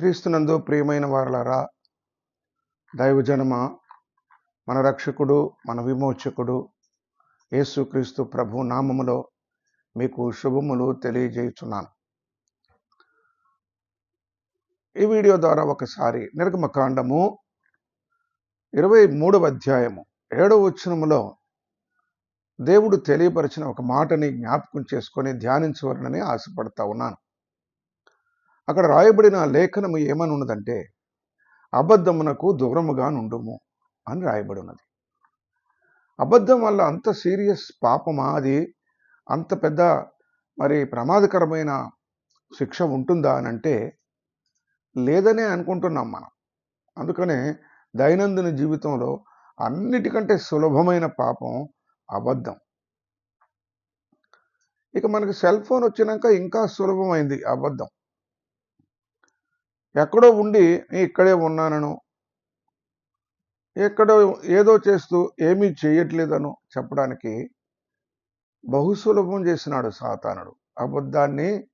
క్రీస్తునందు ప్రియమైన వారలారా దైవజనమ మన రక్షకుడు మన విమోచకుడు యేసుక్రీస్తు ప్రభు నామములో మీకు శుభములు తెలియజేయుచున్నాను. ఈ వీడియో ద్వారా ఒకసారి నిర్గమకాండము ఇరవై మూడవ అధ్యాయము ఏడవ వచనములో దేవుడు తెలియపరిచిన ఒక మాటని జ్ఞాపకం చేసుకొని ధ్యానించవలనని ఆశపడతా ఉన్నాను. అక్కడ రాయబడిన లేఖనము ఏమని ఉన్నదంటే అబద్ధమునకు దూరముగా నుండుము అని రాయబడి ఉన్నది అబద్ధం వల్ల అంత సీరియస్ పాపమా? అది అంత పెద్ద మరి ప్రమాదకరమైన శిక్ష ఉంటుందా అని అంటే లేదనే అనుకుంటున్నాం మనం. అందుకనే దైనందిన జీవితంలో అన్నిటికంటే సులభమైన పాపం అబద్ధం. ఇక మనకి సెల్ ఫోన్ వచ్చినాక ఇంకా సులభమైంది అబద్ధం. ఎక్కడో ఉండి ఇక్కడే ఉన్నానను. ఎక్కడో ఏదో చేస్తూ ఏమీ చేయట్లేదను చెప్పడానికి బహు సులభం చేసినాడు సాతానుడు. అబద్ధాన్ని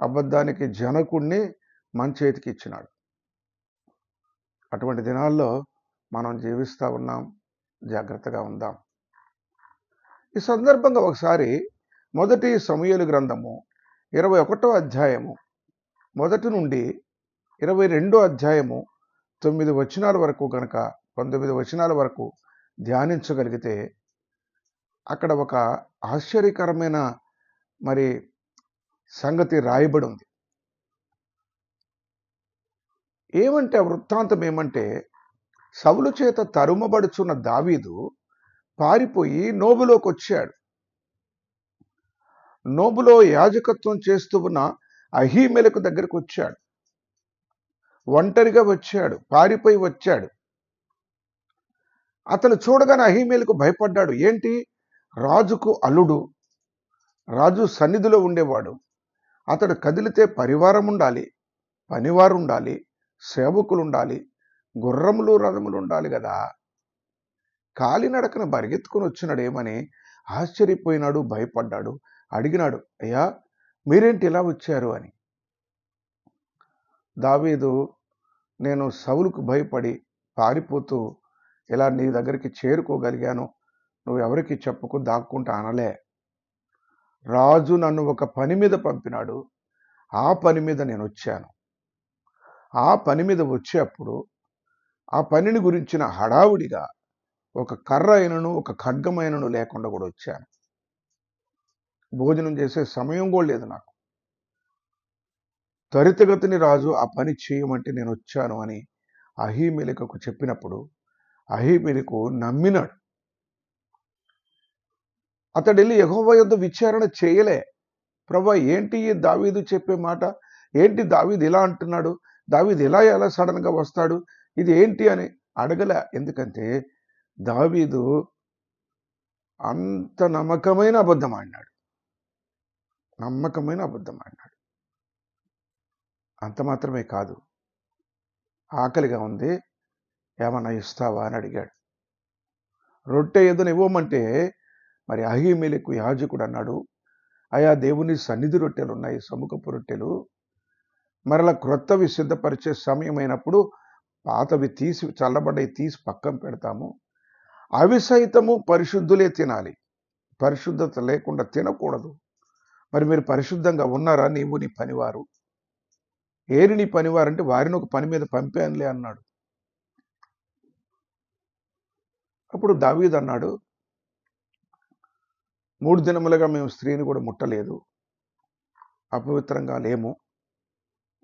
అబద్ధానికి జనకుణ్ణి మన చేతికి ఇచ్చినాడు. అటువంటి దినాల్లో మనం జీవిస్తూ ఉన్నాం జాగ్రత్తగా ఉందాం. ఈ సందర్భంగా ఒకసారి మొదటి సమయలు గ్రంథము ఇరవై ఒకటో అధ్యాయము మొదటి నుండి ఇరవై రెండో అధ్యాయము తొమ్మిది వచనాల వరకు కనుక పంతొమ్మిది వచనాల వరకు ధ్యానించగలిగితే అక్కడ ఒక ఆశ్చర్యకరమైన మరి సంగతి రాయబడి ఉంది. ఏమంటే ఆ వృత్తాంతం ఏమంటే సవులు చేత తరుమబడుచున్న దావీదు పారిపోయి నోబులోకి వచ్చాడు. నోబులో యాజకత్వం చేస్తూ ఉన్న అహీమెలకు దగ్గరకు వచ్చాడు. ఒంటరిగా వచ్చాడు పారిపోయి వచ్చాడు. అతను చూడగానే అహీమేలకు భయపడ్డాడు. ఏంటి? రాజుకు అల్లుడు రాజు సన్నిధిలో ఉండేవాడు. అతడు కదిలితే పరివారం ఉండాలి పనివారు ఉండాలి సేవకులు ఉండాలి గుర్రములు రథములు ఉండాలి కదా కాలినడకన పరిగెత్తుకుని వచ్చినాడు ఏమని ఆశ్చర్యపోయినాడు భయపడ్డాడు. అడిగినాడు అయ్యా మీరేంటి ఇలా వచ్చారు? అని. దావీదు నేను సవులకు భయపడి పారిపోతూ ఇలా నీ దగ్గరికి చేరుకోగలిగాను. నువ్వు ఎవరికి చెప్పుకు దాక్కుంటా అనలే. రాజు నన్ను ఒక పని మీద పంపినాడు. ఆ పని మీద నేను వచ్చాను. ఆ పని మీద వచ్చేప్పుడు ఆ పనిని గురించిన హడావుడిగా ఒక కర్ర అయినను ఒక ఖడ్గమైనను లేకుండా కూడా వచ్చాను. భోజనం చేసే సమయం కూడా లేదు నాకు. త్వరితగతిని రాజు ఆ పని చేయమంటే నేను వచ్చాను అని అహీమెలికకు చెప్పినప్పుడు అహీమెలికు నమ్మినాడు. అతడు వెళ్ళి యహోవ యొద్ద విచారణ చేయలే. ప్రభా ఏంటి ఈ దావీదు చెప్పే మాట? ఏంటి దావీదు ఇలా అంటున్నాడు? దావీదు ఇలా ఎలా సడన్గా వస్తాడు? ఇది ఏంటి? అని అడగలే. ఎందుకంటే దావీదు అంత నమ్మకమైన అబద్ధం ఆడినాడు. నమ్మకమైన అబద్ధం ఆడినాడు. అంత మాత్రమే కాదు. ఆకలిగా ఉంది. ఏమన్నా ఇస్తావా అని అడిగాడు. రొట్టె ఏదైనా ఇవ్వమంటే మరి అహిమేలకు యాజకుడు అన్నాడు. అయా దేవుని సన్నిధి రొట్టెలు ఉన్నాయి సముఖపు రొట్టెలు. మరలా క్రొత్తవి సిద్ధపరిచే సమయమైనప్పుడు పాతవి తీసి చల్లబడ్డవి తీసి పక్కన పెడతాము. అవి సైతము పరిశుద్ధులే తినాలి. పరిశుద్ధత లేకుండా తినకూడదు. మరి మీరు పరిశుద్ధంగా ఉన్నారా నీవు నీ పనివారు? ఏరి నీ పనివారంటే వారిని ఒక పని మీద పంపానులే అన్నాడు. అప్పుడు దావీద్ అన్నాడు మూడు దినములుగా మేము స్త్రీని కూడా ముట్టలేదు అపవిత్రంగా లేము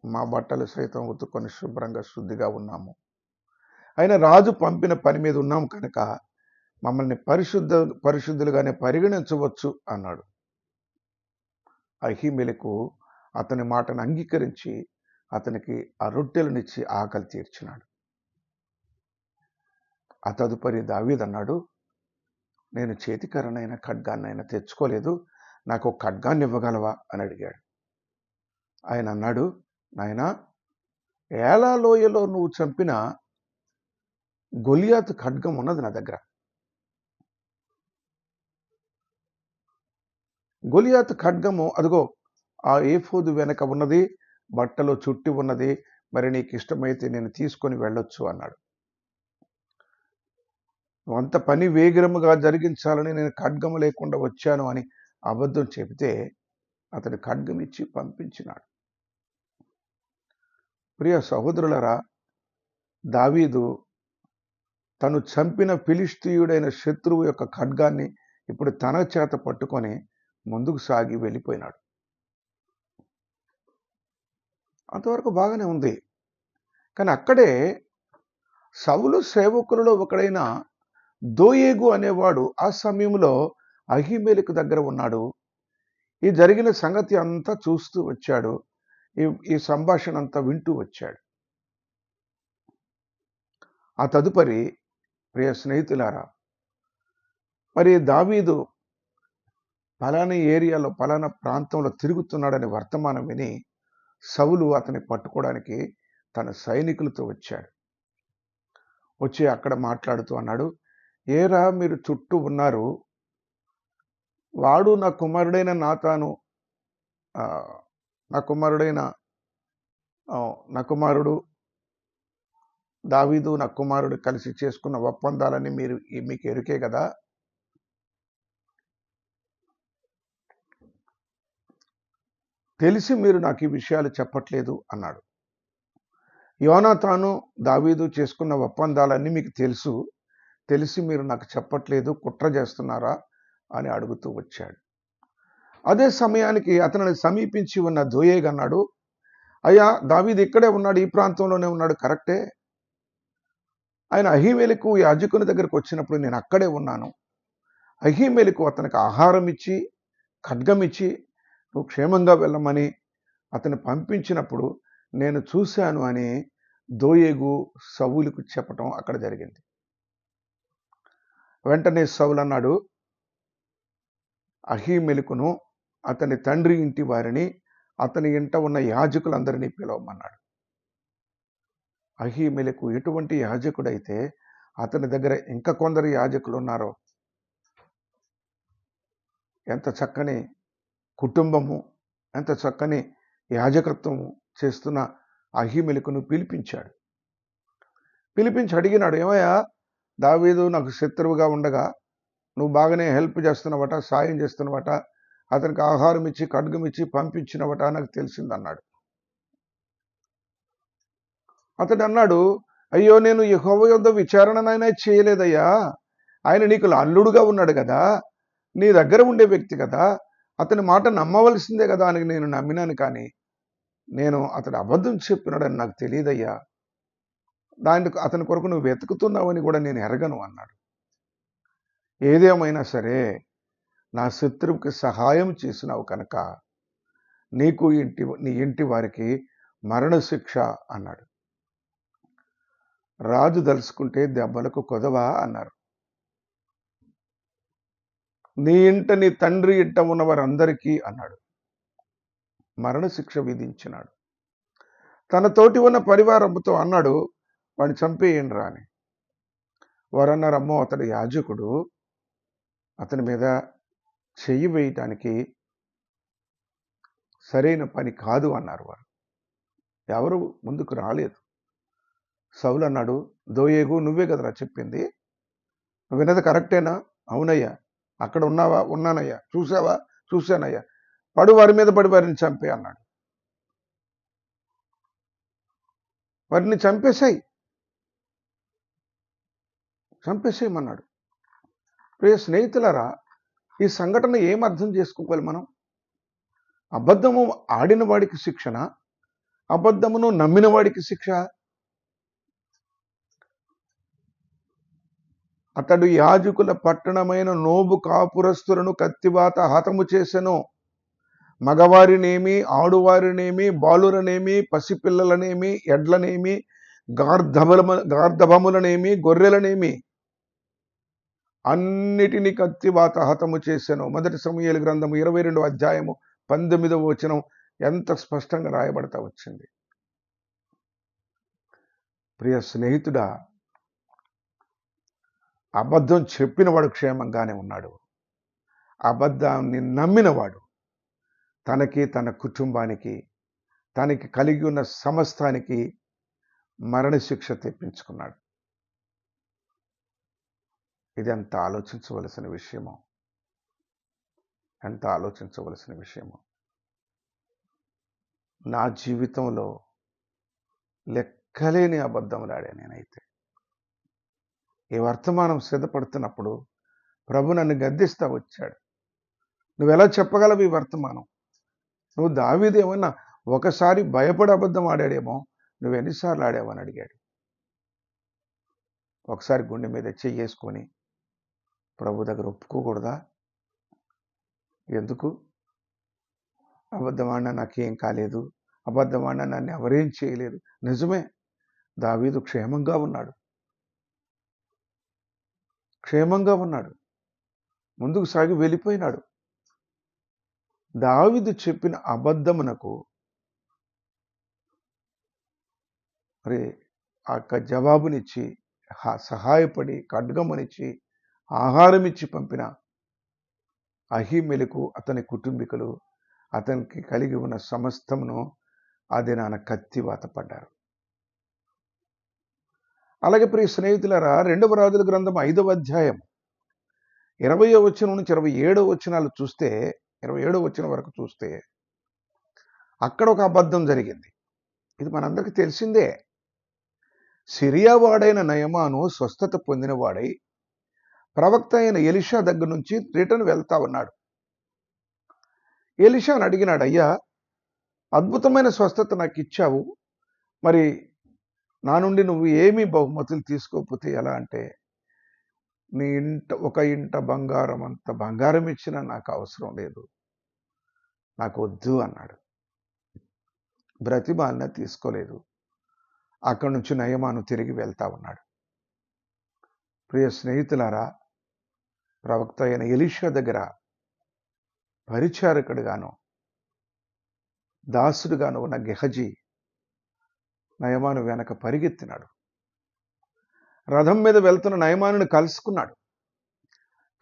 మా బట్టలు సైతం ఉతుకొని శుభ్రంగా శుద్ధిగా ఉన్నాము. అయినా రాజు పంపిన పని మీద ఉన్నాము కనుక మమ్మల్ని పరిశుద్ధ పరిశుద్ధులుగానే పరిగణించవచ్చు అన్నాడు. అహిమెలకు అతని మాటను అంగీకరించి అతనికి ఆ రొట్టెలనిచ్చి ఆకలి తీర్చినాడు. ఆ తదుపరి దావీదన్నాడు నేను చేతికరనైన ఖడ్గాన్నైనా తెచ్చుకోలేదు నాకు ఒక ఖడ్గాన్ని ఇవ్వగలవా? అని అడిగాడు. ఆయన అన్నాడు నాయన ఏలా లోయలో నువ్వు చంపిన గొలియాత్ ఖడ్గం ఉన్నది నా దగ్గర. గొలియాత్ ఖడ్గము అదిగో ఆ ఏఫోదు వెనక ఉన్నది బట్టలు చుట్టి ఉన్నది. మరి నీకు ఇష్టమైతే నేను తీసుకొని వెళ్ళొచ్చు అన్నాడు. అంత పని వేగిరముగా జరిగించాలని నేను ఖడ్గము లేకుండా వచ్చాను అని అబద్ధం చెబితే అతడు ఖడ్గం ఇచ్చి పంపించినాడు. ప్రియ సహోదరులరా దావీదు తను చంపిన ఫిలిస్తీయుడైన శత్రువు యొక్క ఖడ్గాన్ని ఇప్పుడు తన చేత పట్టుకొని ముందుకు సాగి వెళ్ళిపోయినాడు. అంతవరకు బాగానే ఉంది. కానీ అక్కడే సవులు సేవకులలో ఒకడైన దోయేగు అనేవాడు ఆ సమయంలో అహిమేలకు దగ్గర ఉన్నాడు. ఈ జరిగిన సంగతి అంతా చూస్తూ వచ్చాడు. ఈ ఈ సంభాషణ అంతా వింటూ వచ్చాడు. ఆ తదుపరి ప్రియ స్నేహితులారా మరి దావీదు పలానా ఏరియాలో పలానా ప్రాంతంలో తిరుగుతున్నాడని వర్తమానం విని సవులు అతన్ని పట్టుకోవడానికి తన సైనికులతో వచ్చాడు. వచ్చి అక్కడ మాట్లాడుతూ అన్నాడు ఏరా మీరు చుట్టూ ఉన్నారు. వాడు నా కుమారుడైన నాతాను నా కుమారుడైన నా కుమారుడు దావీదు నా కుమారుడు కలిసి చేసుకున్న ఒప్పందాలని మీరు మీకు ఎరుకే కదా. తెలిసి మీరు నాకు ఈ విషయాలు చెప్పట్లేదు అన్నాడు. యోనాతాను దావీదు చేసుకున్న ఒప్పందాలన్నీ మీకు తెలుసు. తెలిసి మీరు నాకు చెప్పట్లేదు కుట్ర చేస్తున్నారా అని అడుగుతూ వచ్చాడు. అదే సమయానికి అతనిని సమీపించి ఉన్న దోయేగ్ అన్నాడు అయ్యా దావీదు ఇక్కడే ఉన్నాడు ఈ ప్రాంతంలోనే ఉన్నాడు కరెక్టే? ఆయన అహిమేలకు యాజకుని దగ్గరకు వచ్చినప్పుడు నేను అక్కడే ఉన్నాను. అహిమేలకు అతనికి ఆహారం ఇచ్చి ఖడ్గం ఇచ్చి నువ్వు క్షేమంగా వెళ్ళమని అతను పంపించినప్పుడు నేను చూశాను అని దోయేగు సవులకు చెప్పటం అక్కడ జరిగింది. వెంటనే సవులు అన్నాడు అహీమెలుకును అతని తండ్రి ఇంటి వారిని అతని ఇంట ఉన్న యాజకులందరినీ పిలవమన్నాడు. అహీమెలకు ఎటువంటి యాజకుడైతే అతని దగ్గర ఇంకా కొందరు యాజకులు ఉన్నారో ఎంత చక్కని కుటుంబము ఎంత చక్కని యాజకత్వము చేస్తున్న అహిమెలకును పిలిపించాడు. పిలిపించి అడిగినాడు ఏమయ్యా దావీదు నాకు శత్రువుగా ఉండగా నువ్వు బాగానే హెల్ప్ చేస్తున్నవట సాయం చేస్తున్నవట అతనికి ఆహారం ఇచ్చి ఖడ్గం ఇచ్చి పంపించినవట నాకు తెలిసిందన్నాడు. అతడు అన్నాడు అయ్యో నేను యెహోవా యొద్ద విచారణనైనా చేయలేదయ్యా. ఆయన నీకు అల్లుడుగా ఉన్నాడు కదా. నీ దగ్గర ఉండే వ్యక్తి కదా. అతని మాట నమ్మవలసిందే కదా అని నేను నమ్మినాను కానీ నేను అతడు అబద్ధం చెప్పినాడని నాకు తెలియదయ్యా. దాని అతని కొరకు నువ్వు వెతుకుతున్నావని కూడా నేను ఎరగను అన్నాడు. ఏదేమైనా సరే నా శత్రువుకి సహాయం చేసినావు కనుక నీకు ఇంటి నీ ఇంటి వారికి మరణశిక్ష అన్నాడు. రాజు దలుచుకుంటే దెబ్బలకు కొదవా అన్నారు. నీ ఇంట నీ తండ్రి ఇంట ఉన్న వారందరికీ అన్నాడు. మరణశిక్ష విధించినాడు. తన తోటి ఉన్న పరివారంతో అన్నాడు వాడిని చంపేయండి రా అని వారన్నారు అమ్మో అతడు యాజకుడు. అతని మీద చెయ్యి వేయటానికి సరైన పని కాదు అన్నారు వారు. ఎవరు ముందుకు రాలేదు. సౌలు అన్నాడు దోయేగు నువ్వే కదరా చెప్పింది? నువ్వు విన్నది కరెక్టేనా? అవునయ్యా. అక్కడ ఉన్నావా? ఉన్నానయ్యా. చూసావా చూశానయ్యా. పడు వారి మీద పడి వారిని చంపే అన్నాడు. వారిని చంపేశాయి. చంపేసేయమన్నాడు. ప్రియ స్నేహితులరా ఈ సంఘటన ఏం అర్థం చేసుకోవాలి మనం? అబద్ధము ఆడిన వాడికి శిక్షణ అబద్ధమును నమ్మిన వాడికి శిక్ష? అతడు యాజకుల పట్టణమైన నోబు కాపురస్తులను కత్తివాత హతము చేసెను. మగవారినేమి ఆడువారినేమి బాలురనేమి పసిపిల్లలనేమి ఎడ్లనేమి గార్ధబల గార్ధభములనేమి గొర్రెలనేమి అన్నిటినీ కత్తివాత హతము చేశాను మొదటి సమయాల గ్రంథము ఇరవై రెండవ అధ్యాయము పంతొమ్మిదవ వచనం ఎంత స్పష్టంగా రాయబడతా వచ్చింది. ప్రియ స్నేహితుడా అబద్ధం చెప్పినవాడు క్షేమంగానే ఉన్నాడు. అబద్ధాన్ని నమ్మినవాడు తనకి తన కుటుంబానికి తనకి కలిగి ఉన్న సమస్తానికి మరణశిక్ష తెప్పించుకున్నాడు. ఇది ఎంత ఆలోచించవలసిన విషయమో. ఎంత ఆలోచించవలసిన విషయమో. నా జీవితంలో లెక్కలేని అబద్ధములాడా నేనైతే. ఈ వర్తమానం సిద్ధపడుతున్నప్పుడు ప్రభు నన్ను గద్దిస్తా వచ్చాడు. నువ్వు ఎలా చెప్పగలవు ఈ వర్తమానం? నువ్వు దావీదేమన్నా ఒకసారి భయపడి అబద్ధం ఆడాడేమో నువ్వు ఎన్నిసార్లు ఆడావని అడిగాడు. ఒకసారి గుండె మీద చెయ్యేసుకొని ప్రభు దగ్గర ఒప్పుకోకూడదా? ఎందుకు? అబద్ధమాడినా నాకేం కాలేదు. అబద్ధమాడినా నన్ను ఎవరేం చేయలేదు. నిజమే దావీదు క్షేమంగా ఉన్నాడు. క్షేమంగా ఉన్నాడు. ముందుకు సాగి వెళ్ళిపోయినాడు. దావిదు చెప్పిన అబద్ధమునకు మరి ఆ యొక్క జవాబునిచ్చి సహాయపడి ఖడ్గమనిచ్చి ఆహారం ఇచ్చి పంపిన అహిమెలకు అతని కుటుంబీకులు అతనికి కలిగి ఉన్న సమస్తమును అది నాన్న కత్తివాత పడ్డారు. అలాగే ప్రియ స్నేహితులరా రెండవ రాజుల గ్రంథం ఐదవ అధ్యాయం ఇరవయో వచనం నుంచి ఇరవై ఏడో వచనాలు చూస్తే ఇరవై ఏడో వచనం వరకు చూస్తే అక్కడ ఒక అబద్ధం జరిగింది. ఇది మనందరికీ తెలిసిందే. సిరియా వాడైన నయమాను స్వస్థత పొందినవాడై ప్రవక్త అయిన ఎలిషా దగ్గర నుంచి రిటర్న్ వెళ్తా ఉన్నాడు. ఎలిషాను అడిగినాడు అయ్యా అద్భుతమైన స్వస్థత నాకు ఇచ్చావు మరి నా నుండి నువ్వు ఏమీ బహుమతులు తీసుకోకపోతే ఎలా అంటే నీ ఇంట ఒక ఇంట బంగారం అంత బంగారం ఇచ్చినా నాకు అవసరం లేదు. నాకు వద్దు అన్నాడు. బ్రతిమాలిన తీసుకోలేదు. అక్కడి నుంచి నయమాను తిరిగి వెళ్తా ఉన్నాడు. ప్రియ స్నేహితులారా ప్రవక్త అయిన ఎలీషా దగ్గర పరిచారకుడుగాను దాసుడుగాను ఉన్న గెహజీ నయమాను వెనక పరిగెత్తినాడు. రథం మీద వెళ్తున్న నయమానుని కలుసుకున్నాడు.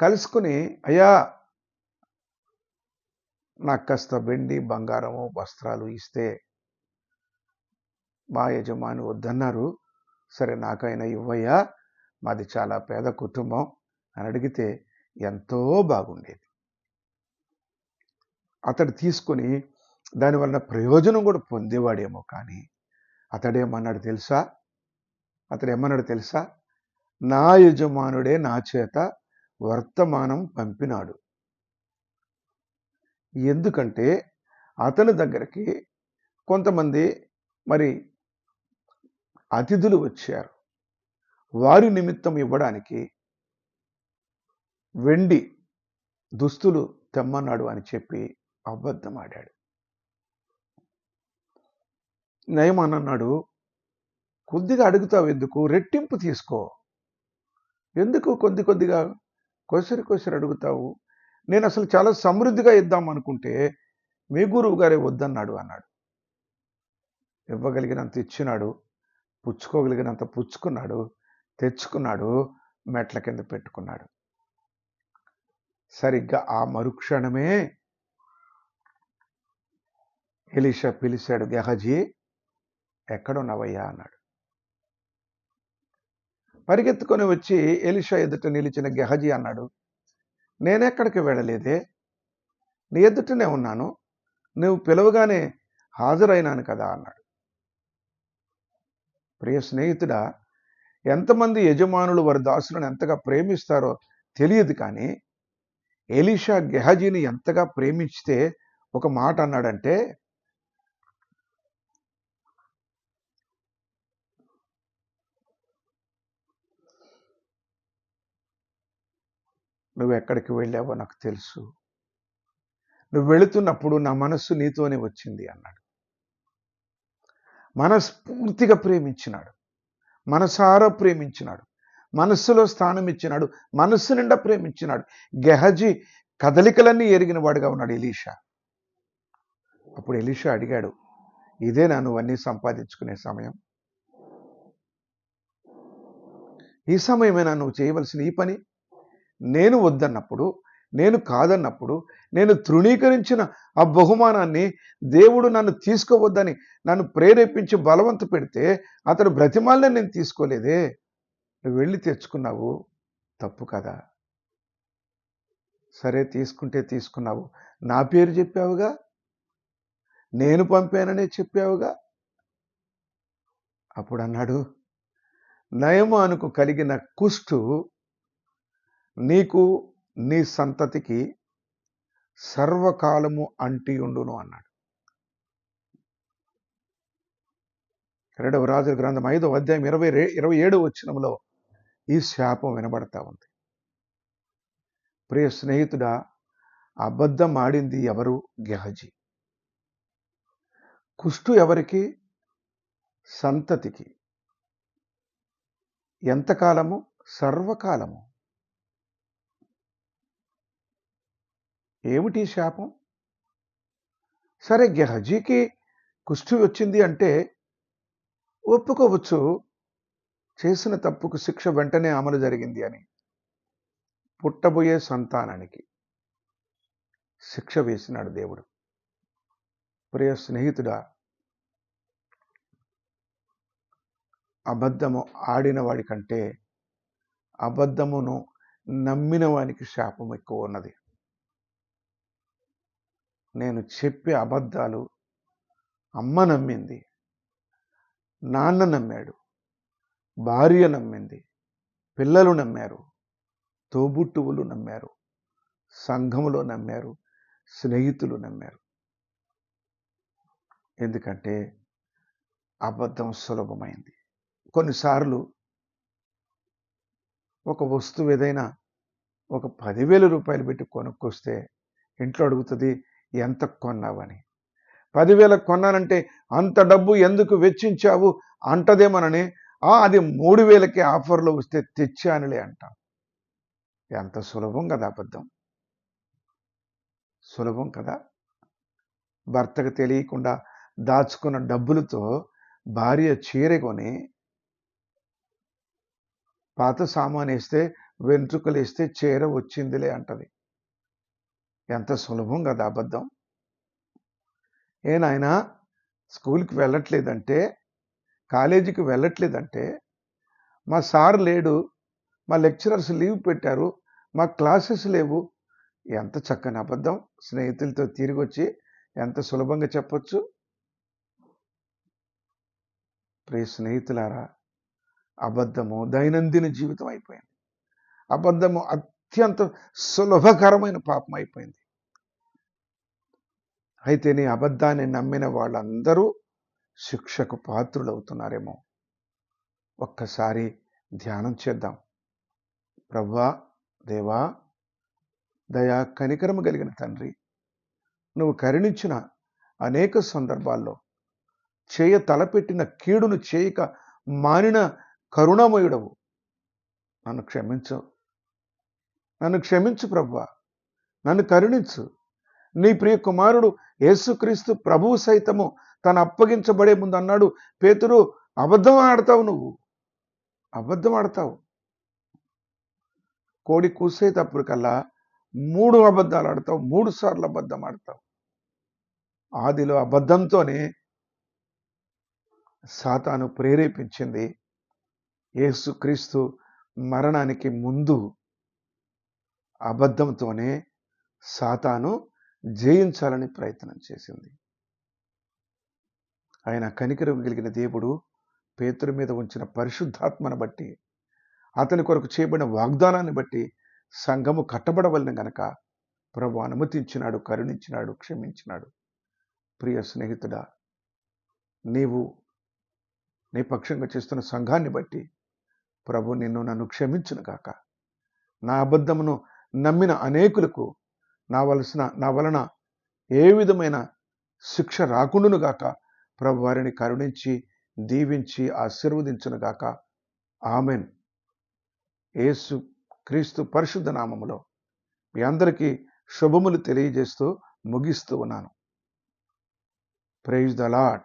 కలుసుకుని అయ్యా నాకు కాస్త వెండి బంగారము వస్త్రాలు ఇస్తే మా యజమాని వద్దన్నారు. సరే నాకైనా ఇవ్వయ్యా మాది చాలా పేద కుటుంబం అని అడిగితే ఎంతో బాగుండేది. అతడు తీసుకొని దానివలన ప్రయోజనం కూడా పొందేవాడేమో కానీ అతడేమన్నాడు తెలుసా? అతడు ఏమన్నాడు తెలుసా? నా యజమానుడే నా చేత వర్తమానం పంపినాడు. ఎందుకంటే అతని దగ్గరికి కొంతమంది మరి అతిథులు వచ్చారు. వారి నిమిత్తం ఇవ్వడానికి వెండి దుస్తులు తెమ్మన్నాడు అని చెప్పి అబద్ధం ఆడాడు నయమాన్ అన్నాడు కొద్దిగా అడుగుతావు ఎందుకు? రెట్టింపు తీసుకో. ఎందుకు కొద్ది కొద్దిగా కొసరి కొసరి అడుగుతావు? నేను అసలు చాలా సమృద్ధిగా ఇద్దాం అనుకుంటే మీ గురువు గారే వద్దన్నాడు అన్నాడు. ఇవ్వగలిగినంత ఇచ్చినాడు పుచ్చుకోగలిగినంత పుచ్చుకున్నాడు తెచ్చుకున్నాడు మెట్ల కింద పెట్టుకున్నాడు. సరిగ్గా ఆ మరుక్షణమే ఎలీషా పిలిచాడు గెహజీ ఎక్కడున్నావయ్యా అన్నాడు. పరిగెత్తుకొని వచ్చి ఎలిషా ఎదుట నిలిచిన గెహజీ అన్నాడు నేనెక్కడికి వెళ్ళలేదే? నీ ఎదుటనే ఉన్నాను. నువ్వు పిలవగానే హాజరైనాను కదా అన్నాడు. ప్రియ స్నేహితుడా ఎంతమంది యజమానులు వారి దాసులను ఎంతగా ప్రేమిస్తారో తెలియదు కానీ ఎలీషా గెహజీని ఎంతగా ప్రేమించితే ఒక మాట అన్నాడంటే నువ్వు ఎక్కడికి వెళ్ళావో నాకు తెలుసు. నువ్వు వెళుతున్నప్పుడు నా మనస్సు నీతోనే వచ్చింది అన్నాడు. మనస్ఫూర్తిగా ప్రేమించినాడు. మనసారా ప్రేమించినాడు. మనస్సులో స్థానం ఇచ్చినాడు. మనస్సు నిండా ప్రేమించినాడు. గెహజీ కదలికలన్నీ ఎరిగిన వాడుగా ఉన్నాడు ఎలీషా. అప్పుడు ఎలీషా అడిగాడు ఇదేనా నువ్వు అన్నీ సంపాదించుకునే సమయం? ఈ సమయమేనా నువ్వు చేయవలసిన ఈ పని? నేను వద్దన్నప్పుడు నేను కాదన్నప్పుడు నేను తృణీకరించిన ఆ బహుమానాన్ని దేవుడు నన్ను తీసుకోవద్దని నన్ను ప్రేరేపించి బలవంత పెడితే అతడు బ్రతిమాలనే నేను తీసుకోలేదే. నువ్వు వెళ్ళి తెచ్చుకున్నావు తప్పు కదా. సరే తీసుకుంటే తీసుకున్నావు. నా పేరు చెప్పావుగా? నేను పంపాననే చెప్పావుగా? అప్పుడు అన్నాడు నయమానుకు కలిగిన కుష్టు నీకు నీ సంతతికి సర్వకాలము అంటియుండును అన్నాడు. రెండవ రాజుల గ్రంథం ఐదవ అధ్యాయం ఇరవై రే ఇరవై ఏడు వచ్చినంలో ఈ శాపం వినబడతా ఉంది. ప్రియ స్నేహితుడా అబద్ధం ఆడింది ఎవరు? గెహజీ. కుష్టు ఎవరికి? సంతతికి. ఎంతకాలము? సర్వకాలము. ఏమిటి శాపం? సరే గెహజీకి కుష్ఠి వచ్చింది అంటే ఒప్పుకోవచ్చు. చేసిన తప్పుకు శిక్ష వెంటనే అమలు జరిగింది అని. పుట్టబోయే సంతానానికి శిక్ష వేసినాడు దేవుడు. ప్రియ స్నేహితుడా అబద్ధము ఆడిన వాడి కంటే అబద్ధమును నమ్మిన వానికి శాపం ఎక్కువ ఉన్నది. నేను చెప్పే అబద్ధాలు అమ్మ నమ్మింది నాన్న నమ్మాడు భార్య నమ్మింది పిల్లలు నమ్మారు తోబుట్టువులు నమ్మారు సంఘములో నమ్మారు స్నేహితులు నమ్మారు. ఎందుకంటే అబద్ధం సులభమైంది. కొన్నిసార్లు ఒక వస్తువు ఏదైనా ఒక పదివేల రూపాయలు పెట్టి కొనుక్కొస్తే ఇంట్లో అడుగుతుంది ఎంత కొన్నావని? పదివేల కొన్నానంటే అంత డబ్బు ఎందుకు వెచ్చించావు? అంటదేమనని? ఆ అది మూడు వేలకి ఆఫర్లో వస్తే తెచ్చానులే అంటాం. ఎంత సులభం కదా అబద్ధం. సులభం కదా? భర్తకు తెలియకుండా దాచుకున్న డబ్బులతో భార్య చీర కొని పాత సామాన్ వేస్తే వెంట్రుకలు వేస్తే చీర వచ్చిందిలే అంటది. ఎంత సులభం కదా అబద్ధం? ఏ నాయన స్కూల్కి వెళ్ళట్లేదంటే కాలేజీకి వెళ్ళట్లేదంటే మా సార్ లేడు మా లెక్చరర్స్ లీవ్ పెట్టారు మా క్లాసెస్ లేవు. ఎంత చక్కని అబద్ధం! స్నేహితులతో తిరిగి వచ్చి ఎంత సులభంగా చెప్పొచ్చు? ప్రియ స్నేహితులారా అబద్ధము దైనందిన జీవితం అయిపోయింది. అబద్ధము అత్యంత సులభకరమైన పాపం అయిపోయింది. అయితే నీ అబద్ధాన్ని నమ్మిన వాళ్ళందరూ శిక్షకు పాత్రులవుతున్నారేమో. ఒక్కసారి ధ్యానం చేద్దాం. ప్రభా దేవా దయా కనికరము కలిగిన తండ్రి నువ్వు కరుణించిన అనేక సందర్భాల్లో చేయ తలపెట్టిన కీడును చేయక మానిన కరుణామయుడవు. నన్ను క్షమించు. నన్ను క్షమించు ప్రభు నన్ను కరుణించు. నీ ప్రియ కుమారుడు యేసుక్రీస్తు ప్రభువు సైతము తను అప్పగించబడే ముందు అన్నాడు పేతురు అబద్ధం ఆడతావు నువ్వు. అబద్ధం ఆడతావు. కోడి కూసేటప్పుడు కల్లా మూడు అబద్ధాలు ఆడతావు మూడు సార్లు అబద్ధం ఆడతావు. ఆదిలో అబద్ధంతోనే సాతాను ప్రేరేపించింది యేసుక్రీస్తు మరణానికి ముందు. అబద్ధంతోనే సాతాను జయించాలని ప్రయత్నం చేసింది. ఆయన కనికరం కలిగిన దేవుడు పేతురు మీద ఉంచిన పరిశుద్ధాత్మను బట్టి అతని కొరకు చేయబడిన వాగ్దానాన్ని బట్టి సంఘము కట్టబడవలన గనక ప్రభు అనుమతించినాడు కరుణించినాడు క్షమించినాడు. ప్రియ స్నేహితుడా నీవు నీ పక్షంగా చేస్తున్న సంఘాన్ని బట్టి ప్రభు నిన్ను నన్ను క్షమించును కాక నా అబద్ధమును నమ్మిన అనేకులకు నా వలసిన నా వలన ఏ విధమైన శిక్ష రాకుండును గాక ప్రభు వారిని కరుణించి దీవించి ఆశీర్వదించునుగాక ఆమెన్. యేసు క్రీస్తు పరిశుద్ధ నామములో మీ అందరికీ శుభములు తెలియజేస్తూ ముగిస్తూ ఉన్నాను. Praise the lord